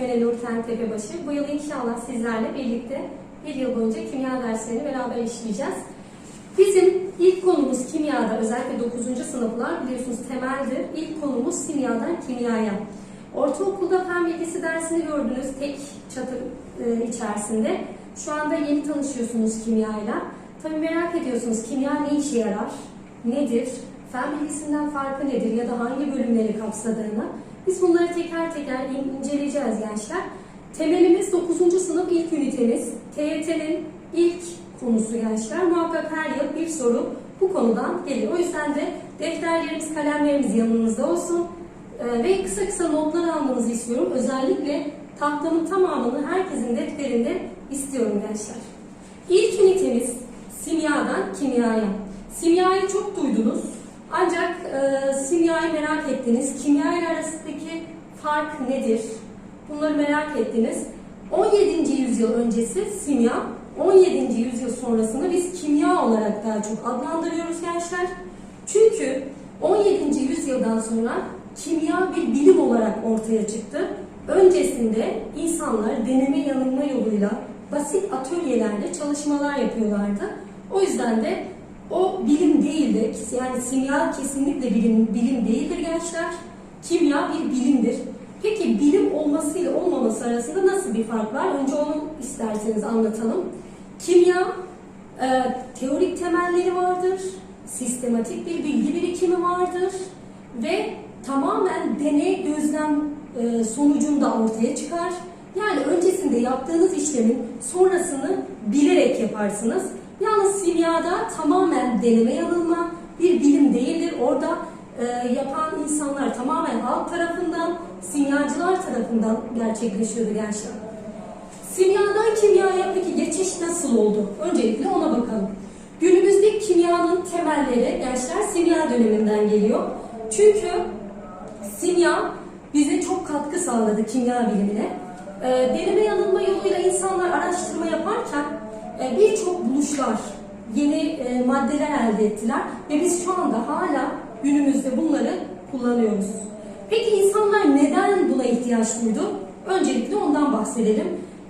öğretmeni Nurten Tepebaşı. Bu yıl inşallah sizlerle birlikte bir yıl boyunca kimya derslerini beraber işleyeceğiz. Bizim ilk konumuz kimyada, özellikle 9. sınıflar biliyorsunuz temeldir. İlk konumuz kimyadan kimyaya. Ortaokulda fen bilgisi dersini gördünüz tek çatı e, içerisinde. Şu anda yeni tanışıyorsunuz kimyayla. Tabii merak ediyorsunuz kimya ne işe yarar, nedir, fen bilgisinden farkı nedir ya da hangi bölümleri kapsadığını. Biz bunları teker teker in- inceleyeceğiz gençler. Temelimiz 9. sınıf ilk ünitemiz. TYT'nin ilk konusu gençler. Muhakkak her yıl bir soru bu konudan geliyor. O yüzden de defterlerimiz, kalemlerimiz yanınızda olsun. Ee, ve kısa kısa notlar almanızı istiyorum. Özellikle tahtamın tamamını herkesin defterinde istiyorum gençler. İlk ünitemiz simyadan kimyaya. Simyayı çok duydunuz. Ancak e, simyayı merak ettiniz. Kimya ile arasındaki fark nedir? Bunları merak ettiniz. 17. yüzyıl öncesi simya, 17. yüzyıl sonrasını biz kimya olarak daha çok adlandırıyoruz gençler. Çünkü 17. yüzyıldan sonra kimya bir bilim olarak ortaya çıktı. Öncesinde insanlar deneme yanılma yoluyla basit atölyelerde çalışmalar yapıyorlardı. O yüzden de o bilim değildir. Yani simya kesinlikle bilim, bilim değildir gençler. Kimya bir bilimdir. Peki bilim olmasıyla olmaması arasında nasıl bir fark var? Önce onu isterseniz anlatalım. Kimya e, teorik temelleri vardır, sistematik bir bilgi birikimi vardır ve tamamen deney gözlem e, sonucunda ortaya çıkar. Yani öncesinde yaptığınız işlemin sonrasını bilerek yaparsınız. Yalnız simyada tamamen deneme yanılma bir bilim değildir. Orada e, yapan insanlar tamamen halk tarafından, simyacılar tarafından gerçekleşiyordu gençler. Simyadan kimyaya peki geçiş nasıl oldu? Öncelikle ona bakalım. Günümüzde kimyanın temelleri gençler simya döneminden geliyor. Çünkü simya bize çok katkı sağladı kimya bilimine. Ee, deneme yanılma yoluyla insanlar araştırma yaparken e, birçok buluşlar, yeni e, maddeler elde ettiler ve biz şu anda hala günümüzde bunları kullanıyoruz. Peki insanlar neden buna ihtiyaç duydu? Öncelikle ondan bahsedelim.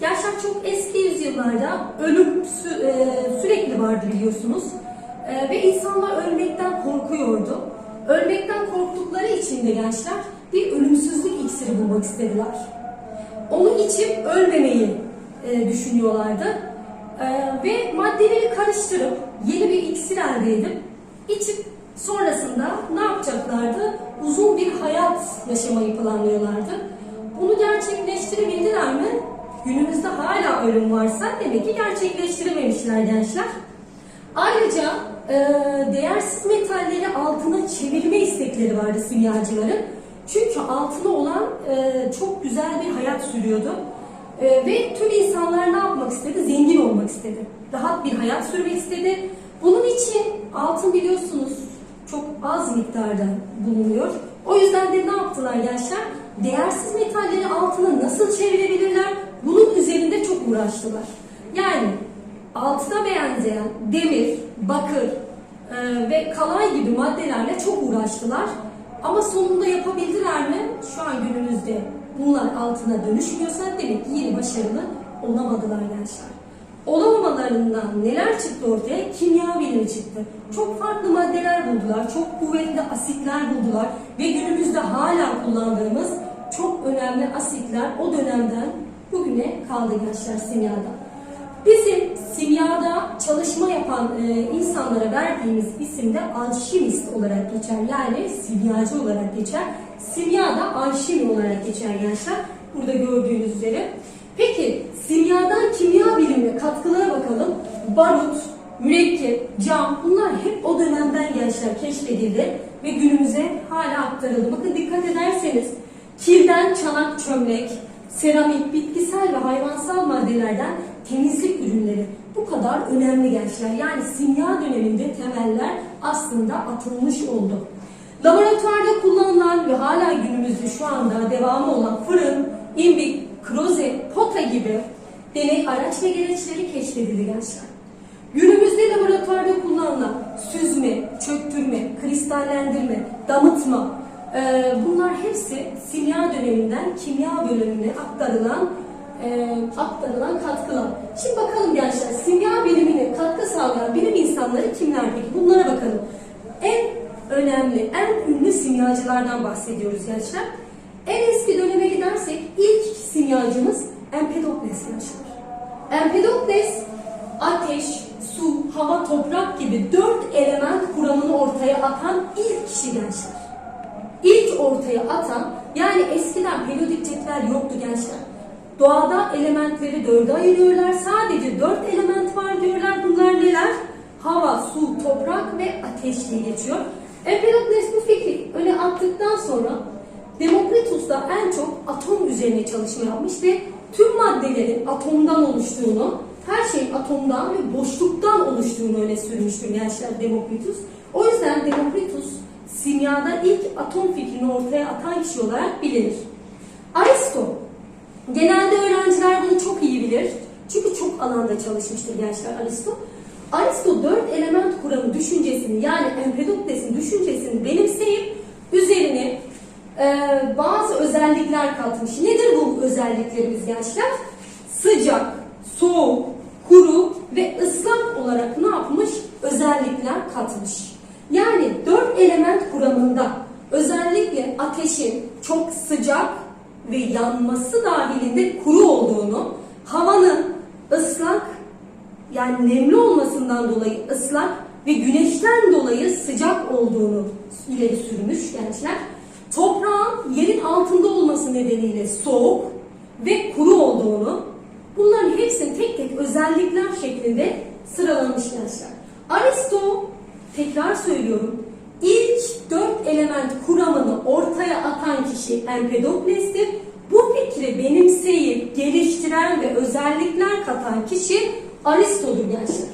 Gençler çok eski yüzyıllarda ölüm sü- e, sürekli vardı biliyorsunuz. E, ve insanlar ölmekten korkuyordu. Ölmekten korktukları için de gençler bir ölümsüzlük iksiri bulmak istediler. Onu içip ölmemeyi e, düşünüyorlardı. E, ve maddeleri karıştırıp yeni bir iksir elde edip yaşamayı planlıyorlardı. Bunu gerçekleştirebildiler mi? Günümüzde hala ölüm varsa demek ki gerçekleştirememişler gençler. Ayrıca e, değersiz metalleri altına çevirme istekleri vardı simyacıların. Çünkü altına olan e, çok güzel bir hayat sürüyordu. E, ve tüm insanlar ne yapmak istedi? Zengin olmak istedi. Rahat bir hayat sürmek istedi. Bunun için altın biliyorsunuz çok az miktarda bulunuyor. O yüzden de ne yaptılar gençler? Değersiz metalleri altına nasıl çevirebilirler? Bunun üzerinde çok uğraştılar. Yani altına benzeyen demir, bakır e, ve kalay gibi maddelerle çok uğraştılar. Ama sonunda yapabildiler mi? Şu an günümüzde bunlar altına dönüşmüyorsa demek ki yeni başarılı olamadılar gençler. Olamamalarından neler çıktı ortaya? Kimya bilimi çıktı. Çok farklı maddeler buldular, çok kuvvetli asitler buldular ve günümüzde hala kullandığımız çok önemli asitler o dönemden bugüne kaldı gençler simyada. Bizim simyada çalışma yapan e, insanlara verdiğimiz isim de alşimist olarak geçer. Yani simyacı olarak geçer. Simyada alşimi olarak geçer gençler. Burada gördüğünüz üzere. Peki simyadan kimya bilimine katkılara bakalım. Barut, mürekkep, cam bunlar hep o dönemden gençler keşfedildi ve günümüze hala aktarıldı. Bakın dikkat ederseniz kirden çanak çömlek, seramik, bitkisel ve hayvansal maddelerden temizlik ürünleri bu kadar önemli gençler. Yani simya döneminde temeller aslında atılmış oldu. Laboratuvarda kullanılan ve hala günümüzde şu anda devamı olan fırın, imbik, kroze, pota gibi deney araç ve gereçleri keşfedildi gençler. Günümüzde laboratuvarda kullanılan süzme, çöktürme, kristallendirme, damıtma, Ee, bunlar hepsi simya döneminden kimya bölümüne aktarılan e, aktarılan katkılar. Şimdi bakalım gençler, simya bilimine katkı sağlayan bilim insanları kimler peki? Bunlara bakalım. En önemli, en ünlü simyacılardan bahsediyoruz gençler. En eski döneme gidersek ilk simyacımız Empedokles gençler. Empedokles ateş, hava, toprak gibi dört element kuramını ortaya atan ilk kişi gençler. İlk ortaya atan, yani eskiden periyodik cetvel yoktu gençler. Doğada elementleri dörde ayırıyorlar. Sadece dört element var diyorlar. Bunlar neler? Hava, su, toprak ve ateş diye geçiyor. Empedokles bu fikri öne attıktan sonra Demokritus da en çok atom üzerine çalışma yapmış ve tüm maddelerin atomdan oluştuğunu, her şeyin atomdan ve boşluktan oluştuğunu öne sürmüştür gençler Demokritus. O yüzden Demokritus simyada ilk atom fikrini ortaya atan kişi olarak bilinir. Aristo Genelde öğrenciler bunu çok iyi bilir. Çünkü çok alanda çalışmıştır gençler Aristo. Aristo dört element kuramı düşüncesini yani Empedokles'in düşüncesini benimseyip üzerine e, bazı özellikler katmış. Nedir bu özelliklerimiz gençler? Sıcak, soğuk, kuru ve ıslak olarak ne yapmış? Özellikler katmış. Yani dört element kuramında özellikle ateşin çok sıcak ve yanması dahilinde kuru olduğunu, havanın ıslak yani nemli olmasından dolayı ıslak ve güneşten dolayı sıcak olduğunu ileri sürmüş gençler. Toprağın yerin altında olması nedeniyle soğuk ve kuru olduğunu, bunların hepsini tek tek özellikler şeklinde sıralamış gençler. Aristo, tekrar söylüyorum, ilk dört element kuramını ortaya atan kişi Empedokles'tir. Bu fikri benimseyip geliştiren ve özellikler katan kişi Aristo'dur gençler.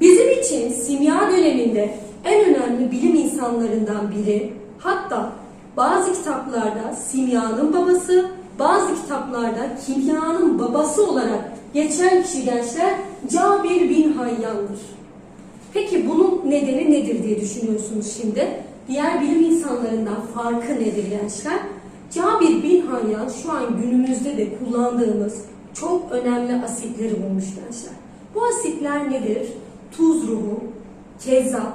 Bizim için simya döneminde en önemli bilim insanlarından biri, hatta bazı kitaplarda simyanın babası, bazı kitaplarda kimyanın babası olarak geçen kişi gençler Cabir bin Hayyan'dır. Peki bunun nedeni nedir diye düşünüyorsunuz şimdi? Diğer bilim insanlarından farkı nedir gençler? Cabir bin Hayyan şu an günümüzde de kullandığımız çok önemli asitleri bulmuş gençler. Bu asitler nedir? Tuz ruhu, kezzap,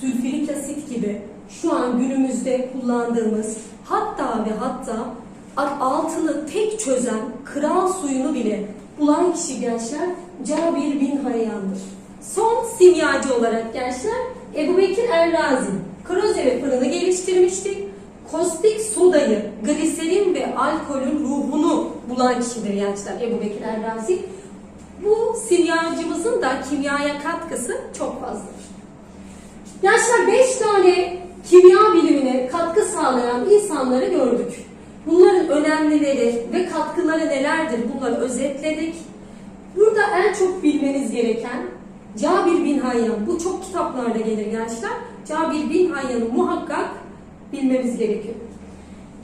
sülfürik asit gibi şu an günümüzde kullandığımız hatta ve hatta altını tek çözen kral suyunu bile bulan kişi gençler Cabir bin Hayyan'dır. Son simyacı olarak gençler Ebu Bekir Errazi. Krozeve fırını geliştirmiştik. Kostik sodayı, gliserin ve alkolün ruhunu bulan kişidir gençler Ebu Bekir Errazi. Bu simyacımızın da kimyaya katkısı çok fazladır. Gençler 5 tane kimya bilimine katkı sağlayan insanları gördük. Bunların önemlileri ve katkıları nelerdir bunları özetledik. Burada en çok bilmeniz gereken Cabir bin Hayyan. Bu çok kitaplarda gelir gençler. Cabir bin Hayyan'ı muhakkak bilmemiz gerekiyor.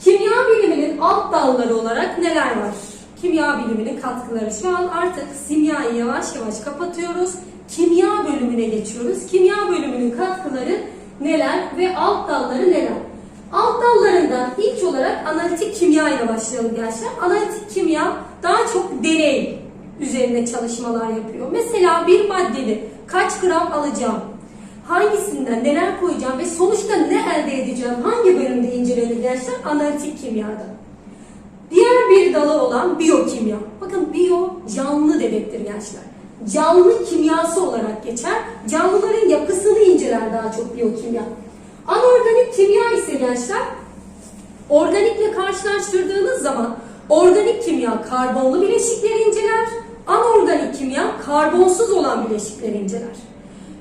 Kimya biliminin alt dalları olarak neler var? Kimya biliminin katkıları. Şu an artık simyayı yavaş yavaş kapatıyoruz. Kimya bölümüne geçiyoruz. Kimya bölümünün katkıları neler ve alt dalları neler? Alt ilk olarak analitik kimya ile başlayalım gençler. Analitik kimya daha çok deney üzerinde çalışmalar yapıyor. Mesela bir maddeni kaç gram alacağım, hangisinden neler koyacağım ve sonuçta ne elde edeceğim, hangi bölümde incelenir gençler? Analitik kimyada. Diğer bir dalı olan biyokimya. Bakın biyo canlı demektir gençler. Canlı kimyası olarak geçer. Canlıların yapısını inceler daha çok biyokimya. Anorganik kimya ise gençler organikle karşılaştırdığınız zaman organik kimya karbonlu bileşikleri inceler. Anorganik kimya karbonsuz olan bileşikleri inceler.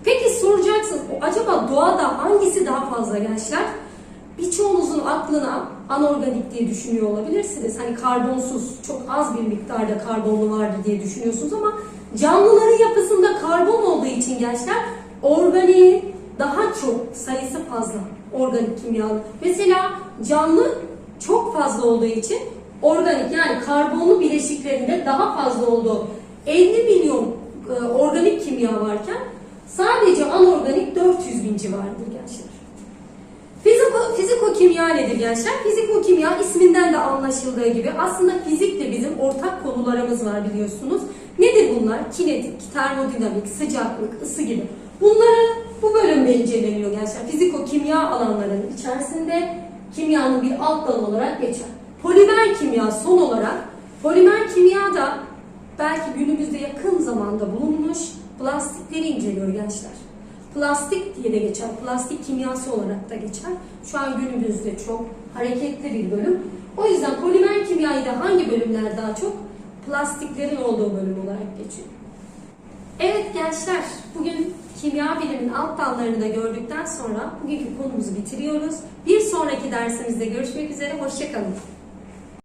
Peki soracaksın acaba doğada hangisi daha fazla gençler? Birçoğunuzun aklına anorganik diye düşünüyor olabilirsiniz. Hani karbonsuz, çok az bir miktarda karbonlu vardır diye düşünüyorsunuz ama canlıların yapısında karbon olduğu için gençler organiğin daha çok sayısı fazla organik kimyalı. Mesela canlı çok fazla olduğu için organik yani karbonlu bileşiklerinde daha fazla olduğu 50 milyon e, organik kimya varken sadece anorganik 400 bin civarıdır gençler. Fizik, fiziko-kimya nedir gençler? Fiziko-kimya isminden de anlaşıldığı gibi aslında fizikle bizim ortak konularımız var biliyorsunuz. Nedir bunlar? Kinetik, termodinamik, sıcaklık, ısı gibi. Bunları bu bölümde inceleniyor gençler. Fiziko-kimya alanlarının içerisinde kimyanın bir alt dalı olarak geçer. Polimer kimya son olarak, polimer kimya da belki günümüzde yakın zamanda bulunmuş plastikleri inceliyor gençler. Plastik diye de geçer, plastik kimyası olarak da geçer. Şu an günümüzde çok hareketli bir bölüm. O yüzden polimer kimyayı da hangi bölümler daha çok? Plastiklerin olduğu bölüm olarak geçiyor. Evet gençler, bugün kimya biliminin alt dallarını da gördükten sonra bugünkü konumuzu bitiriyoruz. Bir sonraki dersimizde görüşmek üzere, hoşçakalın.